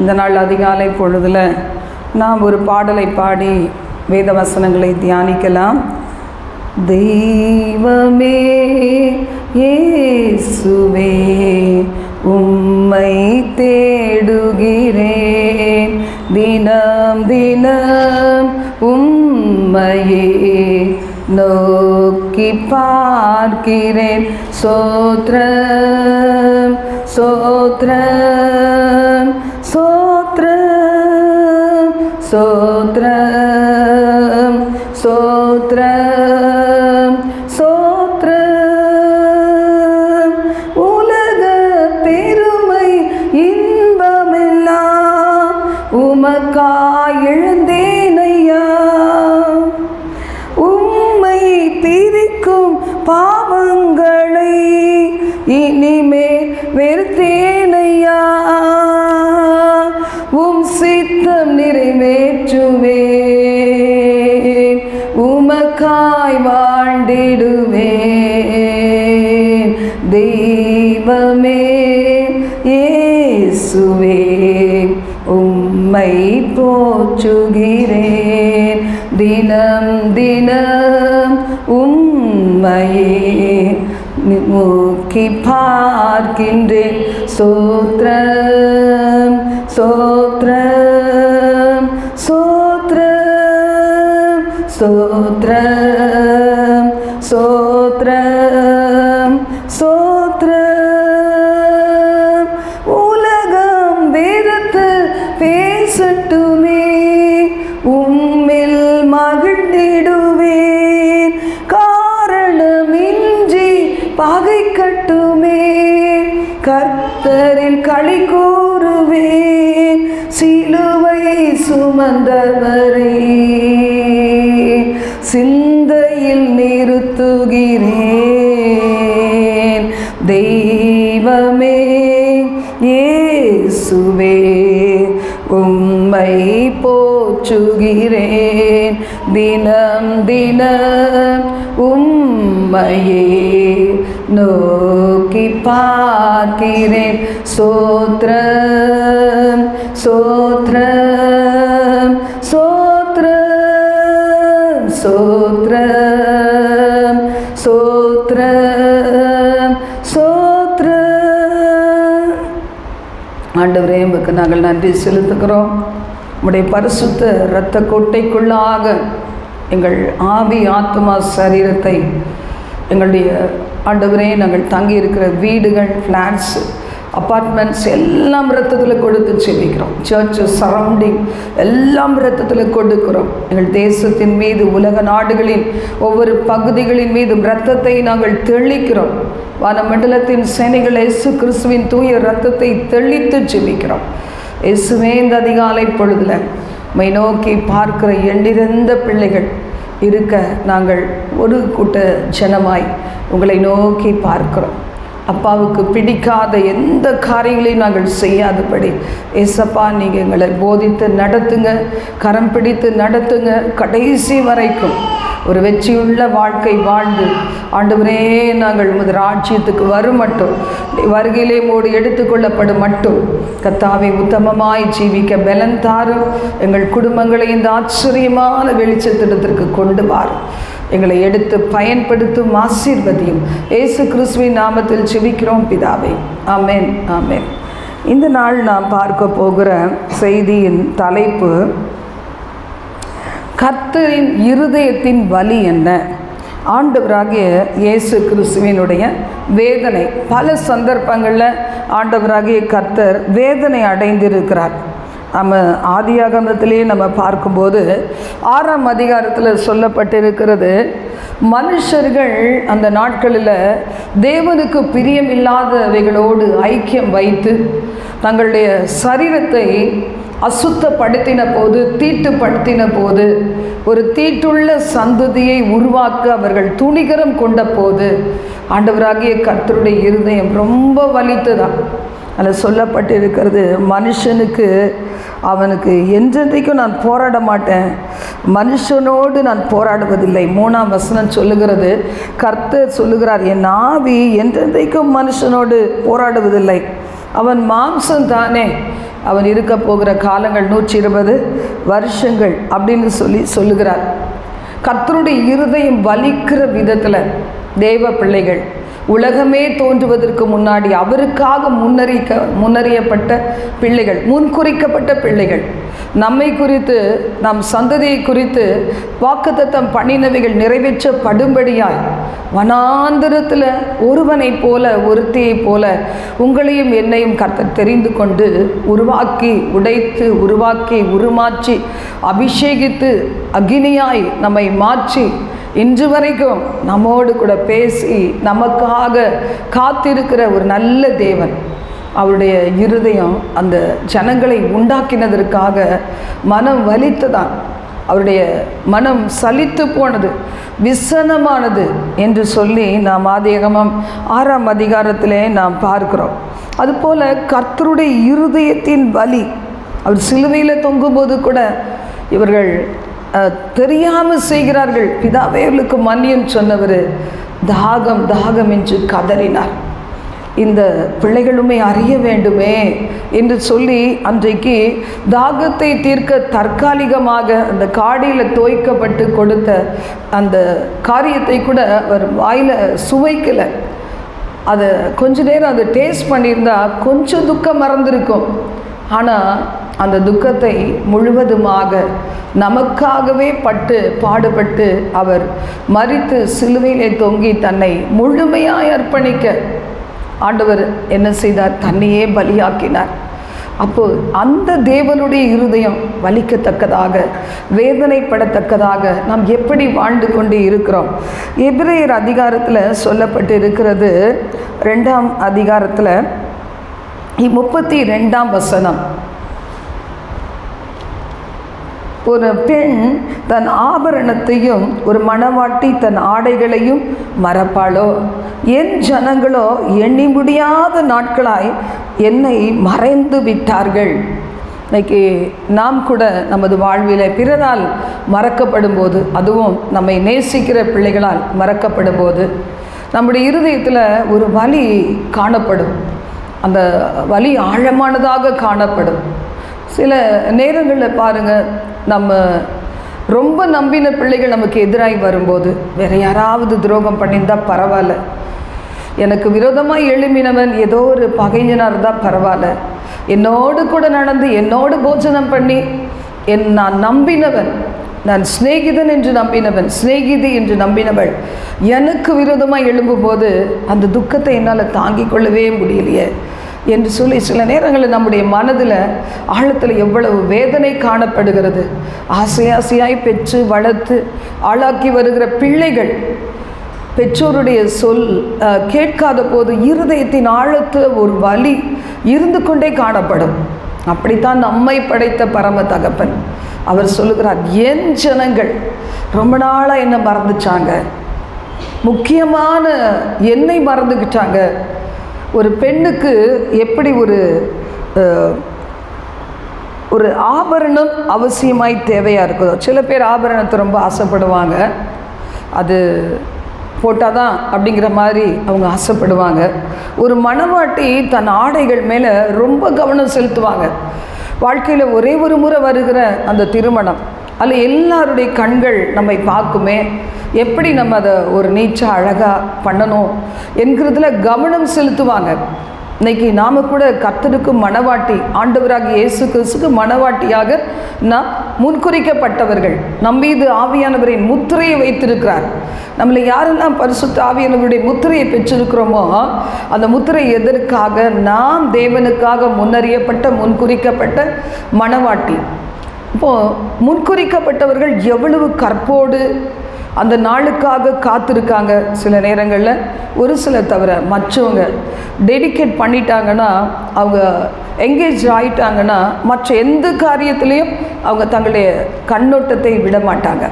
இந்த நாள் அதிகாலை பொழுதில் நாம் ஒரு பாடலை பாடி வேத வசனங்களை தியானிக்கலாம். தெய்வமே இயேசுவே உம்மை தேடுகிறேன். தினம் தினம் உம்மையே நோக்கி பார்க்கிறேன். சோத்ரம் சோத்ரம் சோத்ர சோத்ர சோத்ர சோத்ர உலக பெருமை இன்பமெல்லாம் உமக்கா எழுந்தேனையா. உம்மை பிரிக்கும் பா நோக்கி பார்க்கின்றேன் சோத்ரம் சோத்ரம் சோத்ரம் சோத்ரம் சோத்ரம் தினம் தினம் உம்மையே நோக்கி பார்க்கிறேன். சோத்ரம் சோத்ரம் சோத்ரம் சோத்ரம் சோத்ரம் சோத்ரம் ஆண்டவரே உமக்கு நாங்கள் நன்றி செலுத்துகிறோம். உடைய பரிசுத்த இரத்த கொட்டைக்குள்ளாக எங்கள் ஆவி ஆத்மா சரீரத்தை எங்களுடைய ஆண்டவரே நாங்கள் தங்கி இருக்கிற வீடுகள் ஃப்ளாட்ஸ் அப்பார்ட்மெண்ட்ஸ் எல்லாம் ரத்தத்தில் கொடுத்து செல்லிக்கிறோம் சர்ச்சு சரௌண்டிங் எல்லாம் ரத்தத்தில் கொடுக்கிறோம். எங்கள் தேசத்தின் மீது உலக நாடுகளின் ஒவ்வொரு பகுதிகளின் மீதும் ரத்தத்தை நாங்கள் தெளிக்கிறோம். வானமண்டலத்தின் சேனைகள் இயேசு கிறிஸ்துவின் தூய ரத்தத்தை தெளித்து செல்லிக்கிறோம் இயேசுவே இந்த அதிகாலை பொழுதில் மை நோக்கி பார்க்கிற எண்ணிறந்த பிள்ளைகள் இருக்க நாங்கள் ஒரு கூட்ட ஜனமாய் உங்களை நோக்கி பார்க்கிறோம். அப்பாவுக்கு பிடிக்காத எந்த காரியங்களையும் நாங்கள் செய்யாதபடி ஏசப்பா நீங்கள் எங்களை போதித்து நடத்துங்க கரம் பிடித்து நடத்துங்க கடைசி வரைக்கும் ஒரு வெற்றியுள்ள வாழ்க்கை வாழ்ந்து. ஆண்டவரே நாங்கள் உமது ராஜ்யத்துக்கு வரும் மட்டும் வருகையிலே மோடி எடுத்துக்கொள்ளப்படும் மட்டும். கத்தாவை உத்தமமாய் ஜீவிக்க பலன் தாரும் எங்கள் குடும்பங்களை இந்த ஆச்சரியமான வெளிச்சத்திடத்திற்கு கொண்டு வாரும் எங்களை எடுத்து பயன்படுத்தும் ஆசீர்வதியும் இயேசு கிறிஸ்துவின் நாமத்தில் செபிக்கிறோம் பிதாவே. ஆமேன் ஆமேன். இந்த நாள் நாம் பார்க்க போகிற செய்தியின் தலைப்பு கர்த்தரின் இருதயத்தின் வலி என்ன? ஆண்டவராகிய இயேசு கிறிஸ்துவினுடைய வேதனை. பல சந்தர்ப்பங்களில் ஆண்டவராகிய கர்த்தர் வேதனை அடைந்திருக்கிறார். நம்ம ஆதியாகமத்திலேயே நம்ம பார்க்கும்போது ஆறாம் அதிகாரத்தில் சொல்லப்பட்டிருக்கிறது மனுஷர்கள் அந்த நாட்களில் தேவனுக்கு பிரியமில்லாதவைகளோடு ஐக்கியம் வைத்து தங்களுடைய சரீரத்தை அசுத்தப்படுத்தின போது தீட்டுப்படுத்தின போது ஒரு தீட்டுள்ள சந்ததியை உருவாக்க அவர்கள் துணிகரம் கொண்ட போது ஆண்டவராகிய கர்த்தருடைய இருதயம் ரொம்ப வலித்துதான் அதில் சொல்லப்பட்டிருக்கிறது மனுஷனுக்கு அவனுக்கு என்றென்றைக்கும் நான் போராட மாட்டேன். மனுஷனோடு நான் போராடுவதில்லை. மூணாம் வசனம் சொல்லுகிறது கர்த்தர் சொல்லுகிறார் என் ஆவி என்றென்றைக்கும் மனுஷனோடு போராடுவதில்லை. அவன் மாம்சம் தானே அவன் இருக்க போகிற காலங்கள் நூற்றி இருபது வருஷங்கள் அப்படின்னு சொல்லி சொல்லுகிறார். கத்தருடைய இருதயம் வலிக்கிற விதத்தில் தேவ பிள்ளைகள் உலகமே தோன்றுவதற்கு முன்னாடி அவருக்காக முன்னறிக்க முன்னறியப்பட்ட பிள்ளைகள் முன்குறிக்கப்பட்ட பிள்ளைகள் நம்மை குறித்து நம் சந்ததியை குறித்து வாக்குத்தத்தம் பண்ணினவைகள் நிறைவேற்றப்படும்படியாய் வனாந்திரத்தில் ஒருவனைப் போல ஒருத்தியைப் போல உங்களையும் என்னையும் கர்த்த தெரிந்து கொண்டு உருவாக்கி உடைத்து உருவாக்கி உருமாற்றி அபிஷேகித்து அக்னியாய் நம்மை மாற்றி இன்று வரைக்கும் நம்மோடு கூட பேசி நமக்காக காத்திருக்கிற ஒரு நல்ல தேவன். அவருடைய இருதயம் அந்த ஜனங்களை உண்டாக்கினதற்காக மனம் வலித்துதான். அவருடைய மனம் சலித்து போனது விசனமானது என்று சொல்லி நாம் ஆதிகமம் ஆறாம் அதிகாரத்திலே நாம் பார்க்கிறோம். அதுபோல் கர்த்தருடைய இருதயத்தின் வலி அவர் சிலுவையில் தொங்கும்போது கூட இவர்கள் தெரியாமல் செய்கிறார்கள். பிதாவே இவர்களுக்கு மன்னியம் சொன்னவர் தாகம் தாகம் என்று கதறினார். இந்த பிள்ளைகளுமே அறிய வேண்டுமே என்று சொல்லி அன்றைக்கு தாகத்தை தீர்க்க தற்காலிகமாக அந்த காடியில் தோய்க்கப்பட்டு கொடுத்த அந்த காரியத்தை கூட அவர் வாயில் சுவைக்கலை. அதை கொஞ்ச நேரம் அதை டேஸ்ட் பண்ணியிருந்தா கொஞ்சம் துக்கம் மறந்துருக்கும். ஆனால் அந்த துக்கத்தை முழுவதுமாக நமக்காகவே பட்டு பாடுபட்டு அவர் மறித்து சிலுவையிலே தொங்கி தன்னை முழுமையாய் அர்ப்பணிக்க ஆண்டவர் என்ன செய்தார்? தன்னையே பலியாக்கினார். அப்போ அந்த தேவனுடைய இருதயம் வலிக்கத்தக்கதாக வேதனைப்படத்தக்கதாக நாம் எப்படி வாழ்ந்து கொண்டு இருக்கிறோம்? எபிரேயர் அதிகாரத்தில் சொல்லப்பட்டு இருக்கிறது ரெண்டாம் அதிகாரத்தில் முப்பத்தி ரெண்டாம் வசனம். ஒரு பெண் தன் ஆபரணத்தையும் ஒரு மணவாட்டி தன் ஆடைகளையும் மறப்பாளோ? என் ஜனங்களோ எண்ணி முடியாத நாட்களாய் என்னை மறைந்து விட்டார்கள். இன்னைக்கு நாம் கூட நமது வாழ்வில் பிறரால் மறக்கப்படும் போது அதுவும் நம்மை நேசிக்கிற பிள்ளைகளால் மறக்கப்படும் போது நம்முடைய இருதயத்தில் ஒரு வலி காணப்படும். அந்த வலி ஆழமானதாக காணப்படும். சில நேரங்களில் பாருங்கள் நம்ம ரொம்ப நம்பின பிள்ளைகள் நமக்கு எதிராகி வரும்போது வேறு யாராவது துரோகம் பண்ணியிருந்தால் பரவாயில்ல. எனக்கு விரோதமாக எழுமினவன் ஏதோ ஒரு பகைஞனாக இருந்தால் பரவாயில்ல. என்னோடு கூட நடந்து என்னோடு போஜனம் பண்ணி என் நான் நம்பினவன் நான் சிநேகிதன் என்று நம்பினவன் சிநேகிதி என்று நம்பினவள் எனக்கு விரோதமாக எழும்பும்போது அந்த துக்கத்தை என்னால் தாங்கிக் கொள்ளவே முடியலையே. என்று சொல்லி சில நேரங்களில் நம்முடைய மனதில் ஆழத்தில் எவ்வளவு வேதனை காணப்படுகிறது. ஆசை ஆசையாய் பெற்று வளர்த்து ஆளாக்கி வருகிற பிள்ளைகள் பெற்றோருடைய சொல் கேட்காத போது இருதயத்தின் ஆழத்தில் ஒரு வலி இருந்து கொண்டே காணப்படும். அப்படித்தான் நம்மை படைத்த பரம தகப்பன். அவர் சொல்லுகிறார் என் ஜனங்கள் ரொம்ப நாளாக என்ன மறந்துச்சாங்க முக்கியமான என்னை மறந்துக்கிட்டாங்க ஒரு பெண்ணுக்கு எப்படி ஒரு ஒரு ஆபரணம் அவசியமாய் தேவையாக இருக்குதோ? சில பேர் ஆபரணத்தை ரொம்ப ஆசைப்படுவாங்க. அது போட்டால் தான் அப்படிங்கிற மாதிரி அவங்க ஆசைப்படுவாங்க. ஒரு மணவாட்டி தன் ஆடைகள் மேலே ரொம்ப கவனம் செலுத்துவாங்க. வாழ்க்கையில் ஒரே ஒரு முறை வருகிற அந்த திருமணம். அதில் எல்லாருடைய கண்கள் நம்மை பார்க்குமே. எப்படி நம்ம அதை ஒரு நீச்சா அழகாக பண்ணணும் என்கிறதுல கவனம் செலுத்துவாங்க. இன்னைக்கு நாம் கூட கத்தருக்கு மனவாட்டி ஆண்டவராக இயேசு கிறிஸ்துக்கு மனவாட்டியாக நாம் முன்குறிக்கப்பட்டவர்கள். நம்மீது ஆவியானவரின் முத்திரையை வைத்திருக்கிறார். நம்மளை யாரெல்லாம் பரிசுத்த ஆவியானவருடைய முத்திரையை பெற்றிருக்கிறோமோ அந்த முத்திரை எதற்காக? நாம் தேவனுக்காக முன்னறியப்பட்ட முன்குறிக்கப்பட்ட மனவாட்டி. இப்போது முன்குறிக்கப்பட்டவர்கள் எவ்வளவு கற்போடு அந்த நாளுக்காக காத்திருக்காங்க சில நேரங்களில். ஒரு சில தவிர மற்றவங்க டெடிகேட் பண்ணிட்டாங்கன்னா அவங்க எங்கேஜ் ஆகிட்டாங்கன்னா மற்ற எந்த காரியத்திலையும் அவங்க தங்களுடைய கண்ணோட்டத்தை விட மாட்டாங்க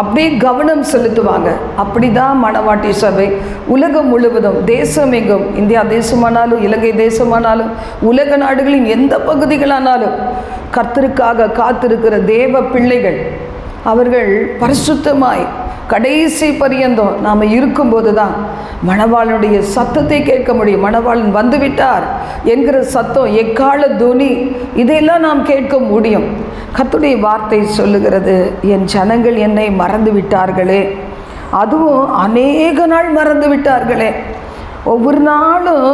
அப்படியே கவனம் செலுத்துவாங்க. அப்படி தான் மணவாட்டி சபை. உலகம் முழுவதும் தேசம் எங்கும் இந்தியா தேசமானாலும் இலங்கை தேசமானாலும் உலக நாடுகளின் எந்த பகுதிகளானாலும் கர்த்தருக்காக காத்திருக்கிற தேவ பிள்ளைகள் அவர்கள் பரிசுத்தமாய் கடைசி பரியந்தம் நாம் இருக்கும்போது தான் மணவாளனுடைய சத்தத்தை கேட்க முடியும். மணவாளன் வந்துவிட்டார் என்கிற சத்தம் எக்கால துணி? இதையெல்லாம் நாம் கேட்க முடியும். கத்துடைய வார்த்தை சொல்லுகிறது என் ஜனங்கள் என்னை மறந்து விட்டார்களே அதுவும் அநேக நாள் மறந்து விட்டார்களே ஒவ்வொரு நாளும்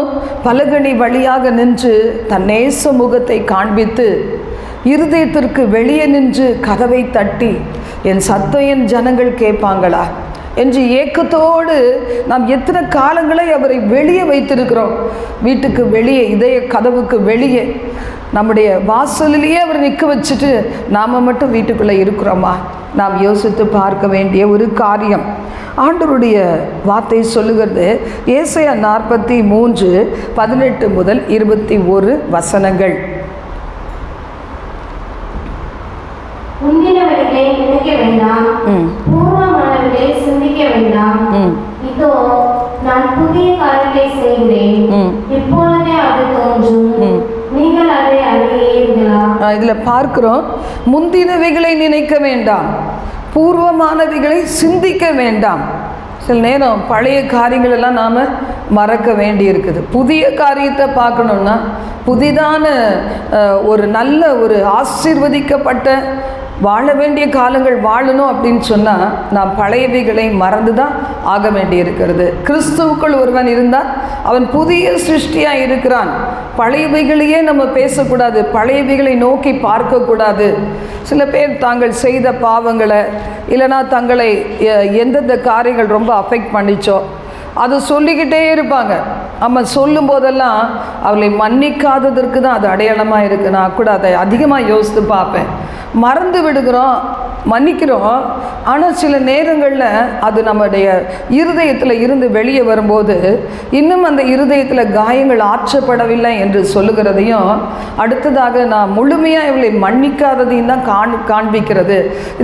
பலகணி வழியாக நின்று தன் நேச முகத்தை காண்பித்து இருதயத்திற்கு வெளியே நின்று கதவை தட்டி என் சத்தம் என் ஜனங்கள் கேட்பாங்களா? என்று ஏக்கத்தோடு நாம் எத்தனை காலங்களை அவரை வெளியே வைத்திருக்கிறோம். வீட்டுக்கு வெளியே இதய கதவுக்கு வெளியே நம்முடைய வாசலிலேயே அவர் நிற்க வச்சுட்டு நாம் மட்டும் வீட்டுக்குள்ளே இருக்கிறோமா? நாம் யோசித்து பார்க்க வேண்டிய ஒரு காரியம். ஆண்டவருடைய வார்த்தை சொல்லுகிறது ஏசையா நாற்பத்தி மூன்று பதினெட்டு முதல் இருபத்தி ஒரு வசனங்கள் முந்தினவர்களை நினைக்க வேண்டாம் ம் பூர்வமானவர்களை சிந்திக்க வேண்டாம் ம் இதோ நான் புதிய காரியத்தை செய்கிறேன் ம் இப்பொழுதே அது தோன்றும் ம். நீங்கள் அதை அறியீர்களா இதில் பார்க்குறோம் முந்தினவைகளை நினைக்க வேண்டாம் பூர்வமானவைகளை சிந்திக்க வேண்டாம். சில நேரம் பழைய காரியங்கள் எல்லாம் நாம் மறக்க வேண்டி இருக்குது புதிய காரியத்தை பார்க்கணுன்னா புதிதான ஒரு நல்ல ஒரு ஆசிர்வதிக்கப்பட்ட வாழ வேண்டிய காலங்கள் வாழணும் அப்படின்னு சொன்னால் நாம் பழையவைகளை மறந்து தான் ஆக வேண்டியிருக்கிறது. கிறிஸ்துவுக்குள் ஒருவன் இருந்தால் அவன் புதிய சிருஷ்டியாக இருக்கிறான். பழையவைகளையே நம்ம பேசக்கூடாது பழையவைகளை நோக்கி பார்க்கக்கூடாது. சில பேர் தாங்கள் செய்த பாவங்களை இல்லைனா தங்களை எந்தெந்த காரியங்கள் ரொம்ப அஃபெக்ட் பண்ணிச்சோ அதை சொல்லிக்கிட்டே இருப்பாங்க. நம்ம சொல்லும் போதெல்லாம் அவளை மன்னிக்காததற்கு தான் அது அடையாளமாக இருக்குது நான் கூட அதை அதிகமாக யோசித்து பார்ப்பேன். மறந்து விடுகிறோம் மன்னிக்கிறோம். ஆனால் சில நேரங்களில் அது நம்முடைய இருதயத்தில் இருந்து வெளியே வரும்போது இன்னும் அந்த இருதயத்தில் காயங்கள் ஆற்றப்படவில்லை என்று சொல்லுகிறதையும் அடுத்ததாக நான் முழுமையாக இவளை மன்னிக்காததையும் தான் காண் காண்பிக்கிறது.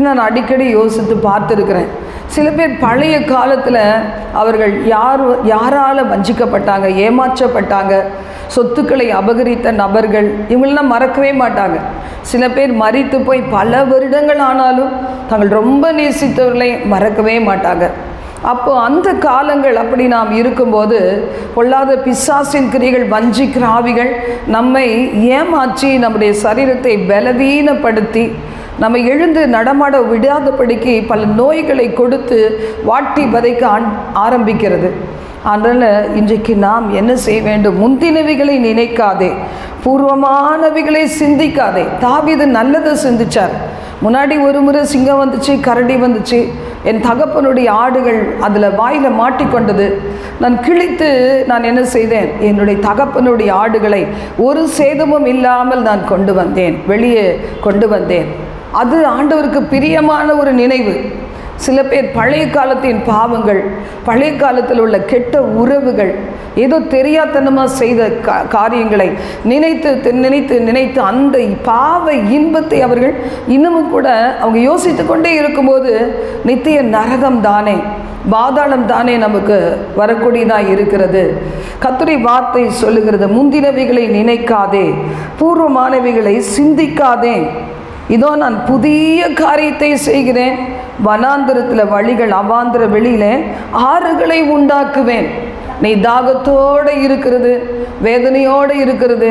நான் அடிக்கடி யோசித்து பார்த்துருக்கிறேன். சில பேர் பழைய காலத்தில் அவர்கள் யார் யாரால் வஞ்சிக்கப்பட்டாங்க ஏமாற்றப்பட்டாங்க சொத்துக்களை அபகரித்த நபர்கள் இவங்களெல்லாம் மறக்கவே மாட்டாங்க. சில பேர் மறித்து போய் பல வருடங்கள் ஆனாலும் தாங்கள் ரொம்ப நேசித்தவர்களை மறக்கவே மாட்டாங்க. அப்போ அந்த காலங்கள் அப்படி நாம் இருக்கும்போது பொல்லாத பிசாசின் கிரிகள் வஞ்சிக்கிற ஆவிகள் நம்மை ஏமாற்றி நம்முடைய சரீரத்தை பலவீனப்படுத்தி நம்ம எழுந்து நடமாட விடாதபடிக்கு பல நோய்களை கொடுத்து வாட்டி வதைக்க ஆன் ஆரம்பிக்கிறது. அதனால் இன்றைக்கு நாம் என்ன செய்ய வேண்டும்? முந்தினவைகளை நினைக்காதே. பூர்வமானவைகளை சிந்திக்காதே. தாவிது நல்லதை சிந்திச்சார். முன்னாடி ஒரு முறை சிங்கம் வந்துச்சு கரடி வந்துச்சு. என் தகப்பனுடைய ஆடுகள் அதில் வாயில் மாட்டிக்கொண்டது நான் கிழித்து நான் என்ன செய்தேன்? என்னுடைய தகப்பனுடைய ஆடுகளை ஒரு சேதமும் இல்லாமல் நான் கொண்டு வந்தேன். வெளியே கொண்டு வந்தேன். அது ஆண்டவருக்கு பிரியமான ஒரு நினைவு. சில பேர் பழைய காலத்தின் பாவங்கள் பழைய காலத்தில் உள்ள கெட்ட உறவுகள் ஏதோ தெரியாத்தனமாக செய்த கா காரியங்களை நினைத்து நினைத்து நினைத்து அந்த பாவ இன்பத்தை அவர்கள் இன்னமும் கூட அவங்க யோசித்து கொண்டே இருக்கும்போது நித்திய நரகம் தானே பாதாளம் தானே நமக்கு வரக்கூடியதாக இருக்கிறது. கத்துரை வார்த்தை சொல்லுகிறது முந்தினவைகளை நினைக்காதே பூர்வமானவைகளை சிந்திக்காதே. இதோ நான் புதிய காரியத்தை செய்கிறேன். வனாந்திரத்தில் வழிகள் அவாந்திர வெளியில ஆறுகளை உண்டாக்குவேன். நீ தாகத்தோடு இருக்கிறது. வேதனையோடு இருக்கிறது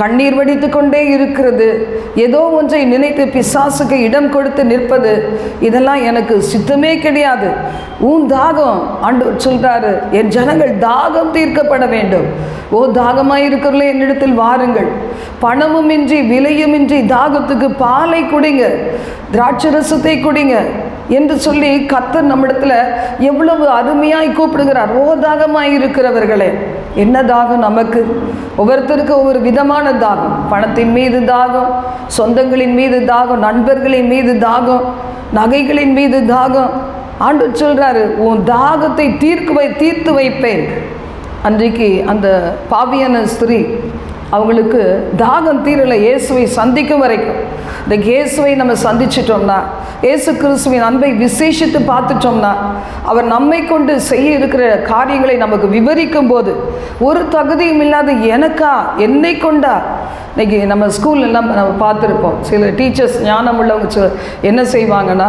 கண்ணீர் வடித்து கொண்டே இருக்கிறது. ஏதோ ஒன்றை நினைத்து பிசாசுக்கு இடம் கொடுத்து நிற்பது இதெல்லாம் எனக்கு சித்தமே கிடையாது. உன் தாகம் ஆண்டவர் சொல்கிறாரு என் ஜனங்கள் தாகம் தீர்க்கப்பட வேண்டும். ஓ தாகமாக இருக்கிறவர்களே என்னிடத்தில் வாருங்கள். பணமுமின்றி விலையுமின்றி தாகத்துக்கு பாலை குடிங்க திராட்சரசத்தை குடிங்க என்று சொல்லி கத்தர் நம்மிடத்துல எவ்வளவு அருமையாய் கூப்பிடுகிறார். ஓ தாகமாய் இருக்கிறவர்களே என்ன தாகம் நமக்கு? ஒவ்வொருத்தருக்கு ஒவ்வொரு விதமான தாகம். பணத்தின் மீது தாகம் சொந்தங்களின் மீது தாகம் நண்பர்களின் மீது தாகம் நகைகளின் மீது தாகம். ஆண்டு சொல்கிறாரு உன் தாகத்தை தீர்க்கு வை தீர்த்து வைப்பேன். அன்றைக்கு அந்த பாவியான ஸ்திரீ அவங்களுக்கு தாகம் தீரலை. இயேசுவை சந்திக்கும் வரைக்கும். இந்த இயேசுவை நம்ம சந்திச்சிட்டோம்னா இயேசு கிறிஸ்துவின் அன்பை விசேஷித்து பார்த்துட்டோம்னா அவர் நம்மை கொண்டு செய்ய இருக்கிற காரியங்களை நமக்கு விவரிக்கும் போது ஒரு தகுதியும் இல்லாத எனக்கா என்னை கொண்டா? இன்னைக்கு நம்ம ஸ்கூல்ல நம்ம பார்த்துருப்போம். சில டீச்சர்ஸ் ஞானம் உள்ளவங்க என்ன செய்வாங்கன்னா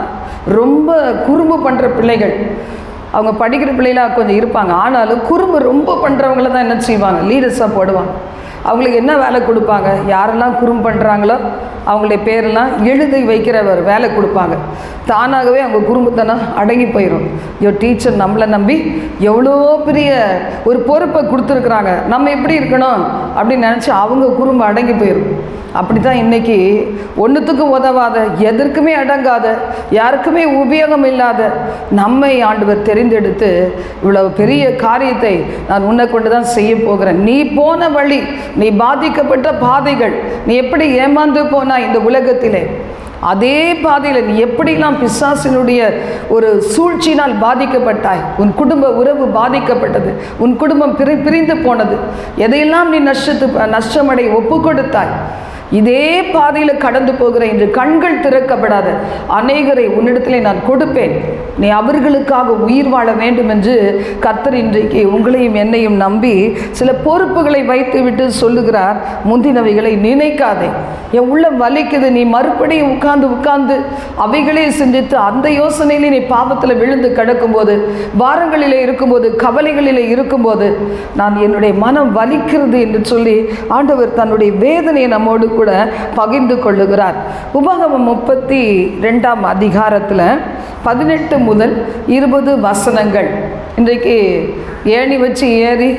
ரொம்ப குறும்பு பண்ணுற பிள்ளைகள். அவங்க படிக்கிற பிள்ளைகளாக கொஞ்சம் இருப்பாங்க. ஆனாலும் குறும்பு ரொம்ப பண்ணுறவங்கள தான் என்ன செய்வாங்க? லீடர்ஸாக போடுவாங்க. அவங்களுக்கு என்ன வேலை கொடுப்பாங்க? யாரெல்லாம் குறும் பண்ணுறாங்களோ அவங்களுடைய பேரெல்லாம் எழுதி வைக்கிறவர் வேலை கொடுப்பாங்க. தானாகவே அவங்க குறும்புத்தனம் அடங்கி போயிடும் ஐயோ டீச்சர் நம்மளை நம்பி எவ்வளோ பெரிய ஒரு பொறுப்பை கொடுத்துருக்குறாங்க. நம்ம எப்படி இருக்கணும்? அப்படின்னு நினச்சி அவங்க குறும்பு அடங்கி போயிடும் அப்படி தான் இன்றைக்கி ஒன்றுத்துக்கும் உதவாத எதற்குமே அடங்காத யாருக்குமே உபயோகம் இல்லாத நம்மை ஆண்டவர் தெரிந்தெடுத்து இவ்வளவு பெரிய காரியத்தை நான் உன்னை கொண்டு தான் செய்ய போகிறேன். நீ போன வழி நீ பாதிக்கப்பட்ட பாதைகள் நீ எப்படி ஏமாந்து போனாய் இந்த உலகத்திலே? அதே பாதையில் நீ எப்படிலாம் பிசாசினுடைய ஒரு சூழ்ச்சியினால் பாதிக்கப்பட்டாய்? உன் குடும்ப உறவு பாதிக்கப்பட்டது உன் குடும்பம் பிரி பிரிந்து போனது எதையெல்லாம் நீ நஷ்டத்து நஷ்டமடை ஒப்பு கொடுத்தாய் இதே பாதையில் கடந்து போகிற என்று கண்கள் திறக்கப்படாத. அநேகரை உன்னிடத்திலே நான் கொடுப்பேன். நீ அவர்களுக்காக உயிர் வாழ வேண்டும் என்று கத்தர் இன்றைக்கு உங்களையும் என்னையும் நம்பி சில பொறுப்புகளை வைத்துவிட்டு சொல்லுகிறார். முந்தினவைகளை நினைக்காதே. என் உள்ளம் வலிக்குது. நீ மறுபடியும் உட்கார்ந்து உட்கார்ந்து அவைகளே சிந்தித்து அந்த யோசனையிலே நீ பாவத்தில் விழுந்து கிடக்கும்போது வாரங்களிலே இருக்கும்போது கவலைகளிலே இருக்கும்போது நான் என்னுடைய மனம் வலிக்கிறது என்று சொல்லி ஆண்டவர் தன்னுடைய வேதனையை நம்மோடு கூட பகிர்ந்து கொள்ளுகிறார். உபகமம் முப்பத்தி ரெண்டாம் அதிகாரத்தில் பதினெட்டு முதல் இருபது வசனங்கள். இன்றைக்கு ஏணி வச்சு ஏறி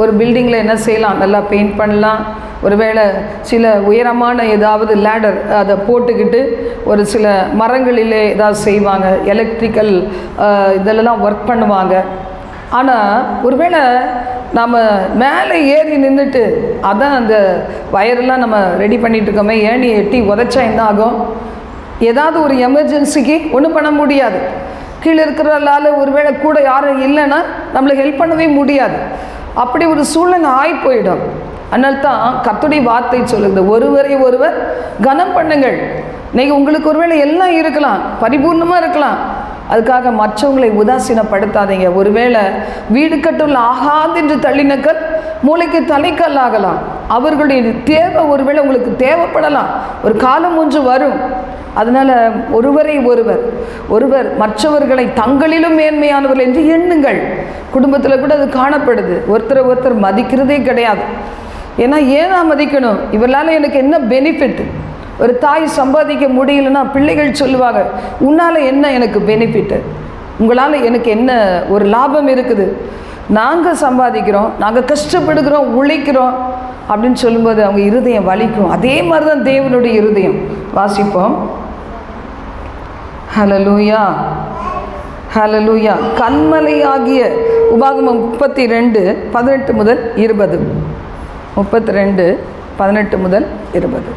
ஒரு பில்டிங்கில் என்ன செய்யலாம்? நல்லா பெயிண்ட் பண்ணலாம். ஒருவேளை சில உயரமான ஏதாவது லேடர் அதை போட்டுக்கிட்டு ஒரு சில மரங்களிலே ஏதாவது செய்வாங்க. எலக்ட்ரிக்கல் இதெல்லாம் ஒர்க் பண்ணுவாங்க. ஆனால் ஒருவேளை நம்ம மேலே ஏறி நின்றுட்டு அதான் அந்த வயரெல்லாம் நம்ம ரெடி பண்ணிட்டு இருக்கோமே ஏணி எட்டி உதச்சா என்ன ஆகும்? ஏதாவது ஒரு எமர்ஜென்சிக்கு ஒன்றும் பண்ண முடியாது. கீழே இருக்கிறவர்களால் ஒருவேளை கூட யாரும் இல்லைன்னா நம்மளை ஹெல்ப் பண்ணவே முடியாது. அப்படி ஒரு சூழ்நிலை ஆகி போயிடும். அதனால தான் கத்துடைய வார்த்தை சொல்லுது. ஒருவரை ஒருவர் கனம் பண்ணுங்கள். இன்னைக்கு உங்களுக்கு ஒருவேளை எல்லாம் இருக்கலாம் பரிபூர்ணமாக இருக்கலாம். அதுக்காக மற்றவங்களை உதாசீனப்படுத்தாதீங்க. ஒருவேளை வீடு கட்டுள்ள ஆகாது என்று தள்ளினக்கல் மூளைக்கு தலைக்கல் ஆகலாம். அவர்களுடைய தேவை ஒருவேளை உங்களுக்கு தேவைப்படலாம். ஒரு காலம் ஒன்று வரும். அதனால் ஒருவரை ஒருவர் ஒருவர் மற்றவர்களை தங்களிலும் மேன்மையானவர்கள் என்று எண்ணுங்கள். குடும்பத்தில் கூட அது காணப்படுது. ஒருத்தரை ஒருத்தர் மதிக்கிறதே கிடையாது. ஏன்னா ஏன் நான் மதிக்கணும்? இவரால் எனக்கு என்ன பெனிஃபிட் ஒரு தாய் சம்பாதிக்க முடியலன்னா பிள்ளைகள் சொல்லுவாங்க உன்னால் என்ன எனக்கு பெனிஃபிட்டு உங்களால் எனக்கு என்ன ஒரு லாபம் இருக்குது? நாங்கள் சம்பாதிக்கிறோம் நாங்கள் கஷ்டப்படுகிறோம் உழைக்கிறோம் அப்படின்னு சொல்லும்போது அவங்க இருதயம் வலிக்கும். அதே மாதிரி தான் தேவனுடைய இருதயம். வாசிப்போம். ஹலலூயா ஹலலூயா கண்மலையாகிய உபாகமம் முப்பத்தி ரெண்டு பதினெட்டு முதல் இருபது. முப்பத்தி ரெண்டு பதினெட்டு முதல் இருபது.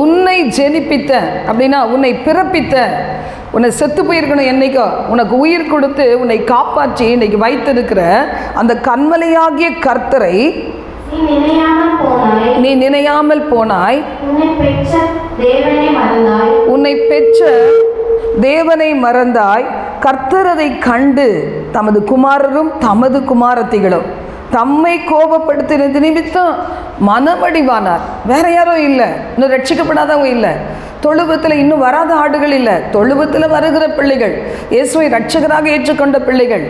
உன்னை ஜெனிப்பித்த அப்படின்னா உன்னை பிறப்பித்த உன்னை செத்து போயிருக்கணும் என்னைக்கோ உனக்கு உயிர் கொடுத்து உன்னை காப்பாற்றி இன்னைக்கு வைத்திருக்கிற அந்த கண்மலையாகிய கர்த்தரை நீ நினையாமல் போனாய். உன்னை பெற்ற தேவனை மறந்தாய். உன்னை பெற்ற தேவனை மறந்தாய். கர்த்தர் அதை கண்டு தமது குமாரரும் தமது குமாரத்திகளும். தம்மை கோபப்படுத்தினது நிமித்தம் மனமடிவானார். வேற யாரும் இல்லை. இன்னும் ரட்சிக்கப்படாதவங்க இல்லை. தொழுவத்தில் இன்னும் வராத ஆடுகள் இல்லை. தொழுவத்தில் வருகிற பிள்ளைகள் இயேசுவை ரட்சகராக ஏற்றுக்கொண்ட பிள்ளைகள்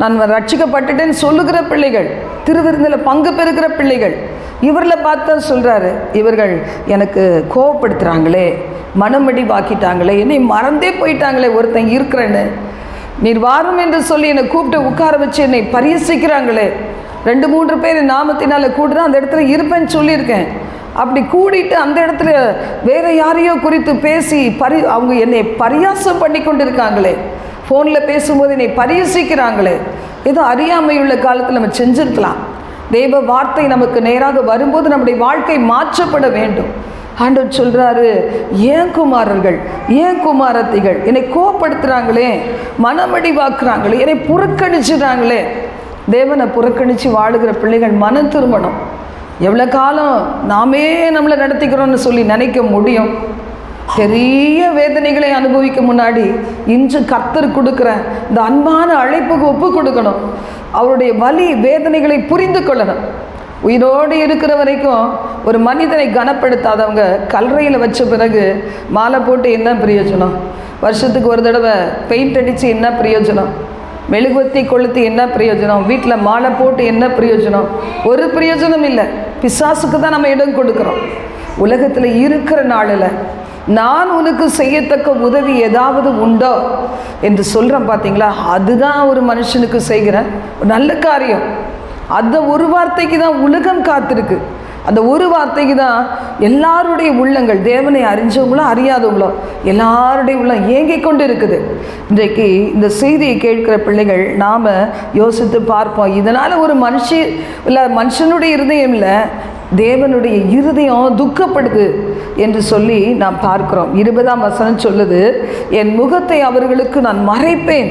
நான் ரட்சிக்கப்பட்டுட்டேன்னு சொல்லுகிற பிள்ளைகள் திருவிருந்தில் பங்கு பெறுகிற பிள்ளைகள் இவரில் பார்த்தா சொல்கிறாரு இவர்கள் எனக்கு கோவப்படுத்துகிறாங்களே மனமடி வாக்கிட்டாங்களே என்னை மறந்தே போயிட்டாங்களே ஒருத்தன் இருக்கிறேன்னு. நீர் வாரும் என்று சொல்லி என்னை கூப்பிட்டு உட்கார வச்சு என்னை பரிசிக்கிறாங்களே ரெண்டு மூன்று பேர் நாமத்தினால் கூடுதான் அந்த இடத்துல இருப்பேன்னு சொல்லியிருக்கேன். அப்படி கூடிட்டு அந்த இடத்துல வேறு யாரையோ குறித்து பேசி பரி அவங்க என்னை பரியாசம் பண்ணி கொண்டு இருக்காங்களே ஃபோனில் பேசும்போது என்னை பரியசிக்கிறாங்களே. ஏதோ அறியாமையுள்ள காலத்தில் நம்ம செஞ்சிருக்கலாம். தெய்வ வார்த்தை நமக்கு நேராக வரும்போது நம்முடைய வாழ்க்கை மாற்றப்பட வேண்டும். ஆண்டவர் சொல்கிறாரு ஏன் குமாரர்கள் ஏன் குமாரத்திகள்? என்னை கோவப்படுத்துகிறாங்களே மனமடிவாக்குறாங்களே என்னை புறக்கணிச்சுறாங்களே தேவனை புறக்கணித்து வாழுகிற பிள்ளைகள் மன திருமணம். எவ்வளோ காலம் நாமே நம்மளை நடத்திக்கிறோம்னு சொல்லி நினைக்க முடியும். பெரிய வேதனைகளை அனுபவிக்க முன்னாடி இன்று கத்தர் கொடுக்குற இந்த அன்பான அழைப்புக்கு ஒப்பு கொடுக்கணும். அவருடைய வலி வேதனைகளை புரிந்து கொள்ளணும். உயிரோடு இருக்கிற வரைக்கும் ஒரு மனிதனை கனப்படுத்தாதவங்க கல்லறையில் வச்ச பிறகு மாலை போட்டு என்ன பிரயோஜனம்? வருஷத்துக்கு ஒரு தடவை பெயிண்ட் அடித்து என்ன பிரயோஜனம்? மெழுகுவத்தி கொளுத்து என்ன பிரயோஜனம்? வீட்டில் மாலை போட்டு என்ன பிரயோஜனம்? ஒரு பிரயோஜனம் இல்லை. பிசாசுக்கு தான் நம்ம இடம் கொடுக்குறோம். உலகத்தில் இருக்கிற நாளில் நான் உனக்கு செய்யத்தக்க உதவி ஏதாவது உண்டோ? என்று சொல்கிறேன் பார்த்தீங்களா அதுதான் ஒரு மனுஷனுக்கு செய்கிற ஒரு நல்ல காரியம். அந்த ஒரு வார்த்தைக்கு தான் உலகம் காத்திருக்கு. அந்த ஒரு வார்த்தைக்கு தான் எல்லாருடைய உள்ளங்கள் தேவனை அறிஞ்சவங்களோ அறியாதவங்களோ எல்லாருடைய உள்ளம் ஏங்கிக் கொண்டு இருக்குது இன்றைக்கு இந்த செய்தியை கேட்கிற பிள்ளைகள் நாம் யோசித்து பார்ப்போம். இதனால் ஒரு மனுஷி இல்லை மனுஷனுடைய இருதயம் இல்லை தேவனுடைய இருதயம் துக்கப்படுது என்று சொல்லி நாம் பார்க்கிறோம். இருபதாம் வசனம் சொல்லுது என் முகத்தை அவர்களுக்கு நான் மறைப்பேன்.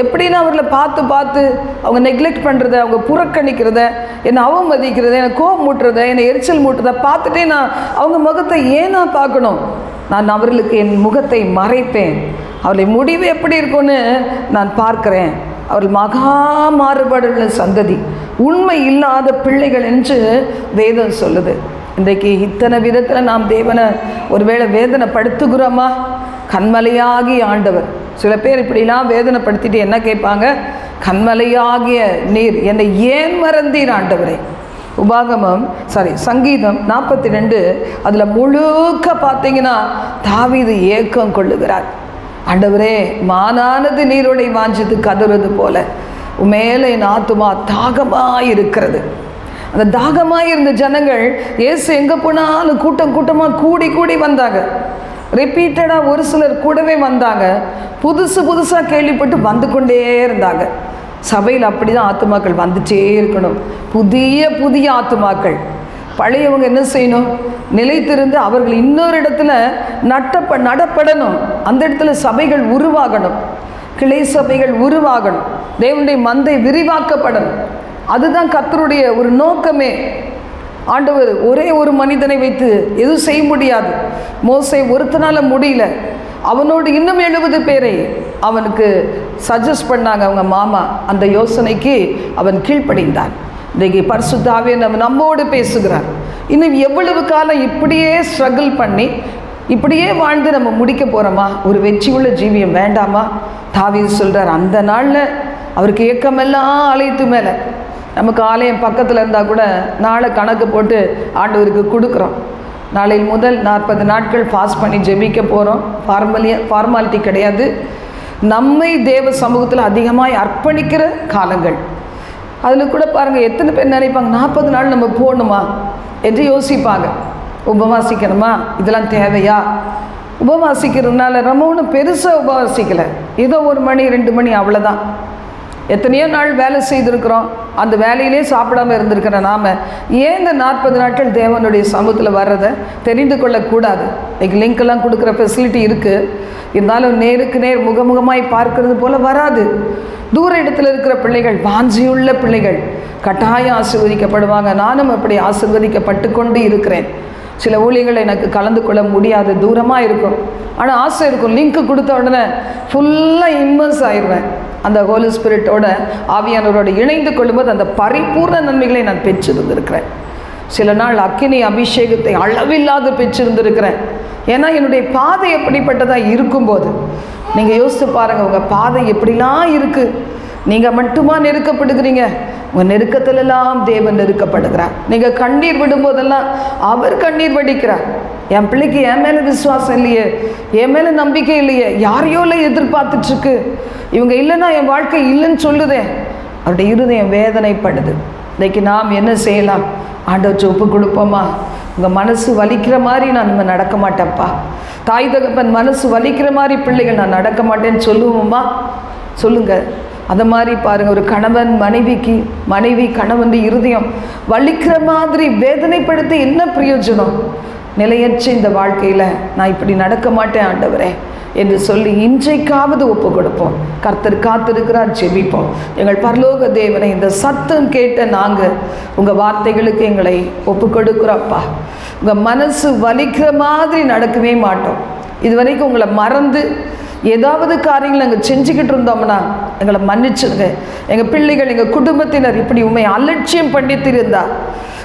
எப்படின்னு அவர்களை பார்த்து பார்த்து அவங்க நெக்லெக்ட் பண்ணுறத அவங்க புறக்கணிக்கிறத என்னை அவமதிக்கிறத என்னை கோபம் மூட்டுறத என்னை எரிச்சல் மூட்டுறத பார்த்துட்டே நான் அவங்க முகத்தை ஏன் நான் பார்க்கணும்? நான் அவர்களுக்கு என் முகத்தை மறைப்பேன். அவர்களை முடிவு எப்படி இருக்கும்னு நான் பார்க்குறேன். அவர்கள் மகா மாறுபாடுள்ள சந்ததி. உண்மை இல்லாத பிள்ளைகள் என்று வேதம் சொல்லுது. இன்றைக்கு இத்தனை விதத்தில் நாம் தேவனை ஒருவேளை வேதனைப்படுத்துகிறோமா? கண்மலையாகி ஆண்டவர். சில பேர் இப்படிலாம் வேதனைப்படுத்திட்டு என்ன கேட்பாங்க? கண்மலையாகிய நீர். என்னை ஏன் மறந்தீர் ஆண்டவரே? உபாகமம் சாரி சங்கீதம் நாற்பத்தி ரெண்டு அதில் முழுக்க பார்த்தீங்கன்னா தாவீது ஏக்கம் கொள்ளுகிறார். ஆண்டவரே மானானது நீரோடை வாஞ்சித்து கதறுவது போல. மேலே என் ஆத்துமா தாகமாக இருக்கிறது அந்த தாகமாக இருந்த ஜனங்கள் ஏசு எங்கே போனாலும் கூட்டம் கூட்டமாக கூடி கூடி வந்தாங்க. ரிப்பீட்டடாக ஒரு சிலர் கூடவே வந்தாங்க. புதுசு புதுசாக கேள்விப்பட்டு வந்து கொண்டே இருந்தாங்க. சபையில் அப்படி தான் ஆத்துமாக்கள் வந்துட்டே இருக்கணும். புதிய புதிய ஆத்துமாக்கள். பழையவங்க என்ன செய்யணும்? நிலைத்திருந்து அவர்கள் இன்னொரு இடத்துல நட்டப்ப நடப்படணும். அந்த இடத்துல சபைகள் உருவாகணும். கிளை சபைகள் உருவாகணும். தேவனுடைய மந்தை விரிவாக்கப்படணும். அதுதான் கத்தருடைய ஒரு நோக்கமே. ஆண்டவர் ஒரே ஒரு மனிதனை வைத்து எதுவும் செய்ய முடியாது. மோசை ஒருத்தனால் முடியல. அவனோடு இன்னும் எழுபது பேரை அவனுக்கு சஜஸ்ட் பண்ணாங்க அவங்க மாமா. அந்த யோசனைக்கு அவன் கீழ்ப்படைந்தான். இன்றைக்கு பரிசுத்தாவே நம்ம நம்மோடு பேசுகிறார். இன்னும் எவ்வளவு காலம் இப்படியே ஸ்ட்ரகிள் பண்ணி இப்படியே வாழ்ந்து நம்ம முடிக்க போகிறோமா ஒரு வெற்றி உள்ள ஜீவியம் வேண்டாமா? தாவி சொல்கிறார் அந்த நாளில் அவருக்கு ஏக்கமெல்லாம் அழைத்து மேலே. நமக்கு ஆலயம் பக்கத்தில் இருந்தால் கூட நாளை கணக்கு போட்டு ஆண்டவருக்கு கொடுக்குறோம். நாளை முதல் நாற்பது நாட்கள் பாஸ் பண்ணி ஜெபிக்க போகிறோம் ஃபார்மலிய ஃபார்மாலிட்டி கிடையாது. நம்மை தேவ சமூகத்தில் அதிகமாக அர்ப்பணிக்கிற காலங்கள். அதில் கூட பாருங்கள் எத்தனை பேர் நினைப்பாங்க நாற்பது நாள் நம்ம போகணுமா என்று யோசிப்பாங்க. உபவாசிக்கணுமா? இதெல்லாம் தேவையா? உபவாசிக்கிறதுனால ரொம்ப ஒன்றும் பெருசாக உபவாசிக்கலை. ஏதோ ஒரு மணி ரெண்டு மணி அவ்வளோதான் எத்தனையோ நாள் வேலை செய்திருக்கிறோம். அந்த வேலையிலே சாப்பிடாம இருந்திருக்கிற நாம ஏன் இந்த நாற்பது நாட்கள் தேவனுடைய சமூகத்தில் வர்றதை தெரிந்து கொள்ளக்கூடாது? இன்னைக்கு லிங்க் எல்லாம் கொடுக்குற ஃபெசிலிட்டி இருக்குது இருந்தாலும் நேருக்கு நேர் முகமுகமாய் பார்க்கறது போல் வராது. தூர இடத்துல இருக்கிற பிள்ளைகள் வாஞ்சியுள்ள பிள்ளைகள் கட்டாயம் ஆசிர்வதிக்கப்படுவாங்க. நானும் அப்படி ஆசீர்வதிக்கப்பட்டு கொண்டு இருக்கிறேன். சில ஊழியங்கள் எனக்கு கலந்து கொள்ள முடியாது தூரமாக இருக்கும். ஆனால் ஆசை இருக்கும் லிங்க் கொடுத்த உடனே ஃபுல்லாக இன்வென்ஸ் ஆயிடுவேன். அந்த ஹோலி ஸ்பிரிட்டோட ஆவியானவரோட இணைந்து கொள்ளும்போது அந்த பரிபூர்ண நன்மைகளை நான் பெற்றிருந்திருக்கிறேன். சில நாள் அக்கினி அபிஷேகத்தை அளவில்லாது பெற்றிருந்திருக்கிறேன். ஏன்னா என்னுடைய பாதை எப்படிப்பட்டதாக இருக்கும்போது நீங்கள் யோசித்து பாருங்கள் உங்கள் பாதை எப்படிலாம் இருக்குது நீங்கள் மட்டுமா நெருக்கப்படுகிறீங்க? உங்கள் நெருக்கத்திலெல்லாம் தேவன் நெருக்கப்படுகிறார். நீங்கள் கண்ணீர் விடும்போதெல்லாம் அவர் கண்ணீர் வடிக்கிறார். என் பிள்ளைக்கு என் மேலே விசுவாசம் இல்லையே. என் மேலே நம்பிக்கை இல்லையே. யாரையோ இல்லை எதிர்பார்த்துட்ருக்கு. இவங்க இல்லைன்னா என் வாழ்க்கை இல்லைன்னு சொல்லுதே. அவருடைய இருதயம் வேதனைப்படுது. இன்றைக்கி நாம் என்ன செய்யலாம்? ஆண்டவச்சு ஒப்பு கொடுப்போமா? உங்கள் மனசு வலிக்கிற மாதிரி நான் நம்ம நடக்க மாட்டேன்ப்பா. தாய் தகப்பன் மனசு வலிக்கிற மாதிரி பிள்ளைகள் நான் நடக்க மாட்டேன்னு சொல்லுவோமா? சொல்லுங்கள் அந்த மாதிரி பாருங்கள் ஒரு கணவன் மனைவிக்கு மனைவி கணவன் இருதயம் வலிக்கிற மாதிரி வேதனைப்படுத்த என்ன பிரயோஜனம்? நிலையற்ற இந்த வாழ்க்கையில் நான் இப்படி நடக்க மாட்டேன் ஆண்டவரே என்று சொல்லி இன்றைக்காவது ஒப்பு கொடுப்போம். கர்த்தர் காத்திருக்கிறார் ஜெபிப்போம். எங்கள் பரலோக தேவனை இந்த சத்தம் கேட்ட நாங்கள் உங்கள் வார்த்தைகளுக்கு எங்களை ஒப்பு கொடுக்குறோப்பா உங்கள் மனசு வலிக்கிற மாதிரி நடக்கவே மாட்டோம். இது வரைக்கும் உங்களை மறந்து ஏதாவது காரியங்கள் நாங்கள் செஞ்சுக்கிட்டு இருந்தோம்னா எங்களை மன்னிச்சிடுங்க எங்கள் பிள்ளைகள் எங்கள் குடும்பத்தினர் இப்படி உண்மை அலட்சியம் பண்ணித்திருந்தா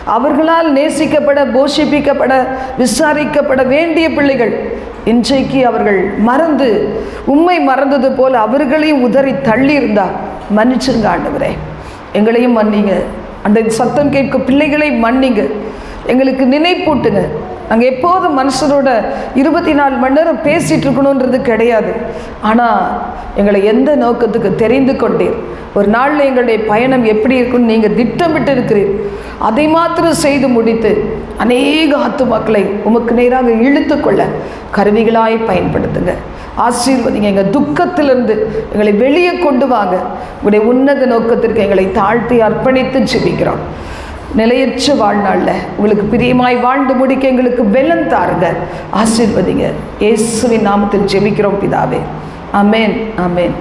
அவர்களால் நேசிக்கப்பட போஷிப்பிக்கப்பட விசாரிக்கப்பட வேண்டிய பிள்ளைகள் இன்றைக்கு அவர்கள் மறந்து உண்மை மறந்தது போல் அவர்களையும் உதறி தள்ளி இருந்தா மன்னிச்சிருங்க ஆண்டவரே. எங்களையும் மன்னிங்க. அந்த சத்தம் கேட்க பிள்ளைகளை மன்னிங்க. எங்களுக்கு நினைப்பூட்டுங்க. நாங்கள் எப்போதும் மனுஷனோட இருபத்தி நாலு மணி நேரம் பேசிகிட்டு இருக்கணுன்றது கிடையாது. ஆனால் எங்களை எந்த நோக்கத்துக்கு தெரிந்து கொண்டீர்? ஒரு நாளில் எங்களுடைய பயணம் எப்படி இருக்குன்னு நீங்கள் திட்டமிட்டு இருக்கிறீர். அதை மாத்திரம் செய்து முடித்து அநேக ஆத்துமாக்களை உமக்கு நேராக இழுத்து கொள்ள கருவிகளாய் பயன்படுத்துங்க. ஆசீர்வதிங்க எங்கள் துக்கத்திலிருந்து எங்களை வெளியே கொண்டு வாங்க. உங்களுடைய உன்னத நோக்கத்திற்கு எங்களை தாழ்த்தி அர்ப்பணித்து ஜெபிக்கிறோம். நிலையற்ற வாழ்நாளில் உங்களுக்கு பிரியமாய் வாழ்ந்து முடிக்க எங்களுக்கு வெள்ளம் தாருங்க. ஆசீர்வதிங்க. இயேசுவின் நாமத்தில் ஜெபிக்கிறோம் பிதாவே. அமேன் அமேன்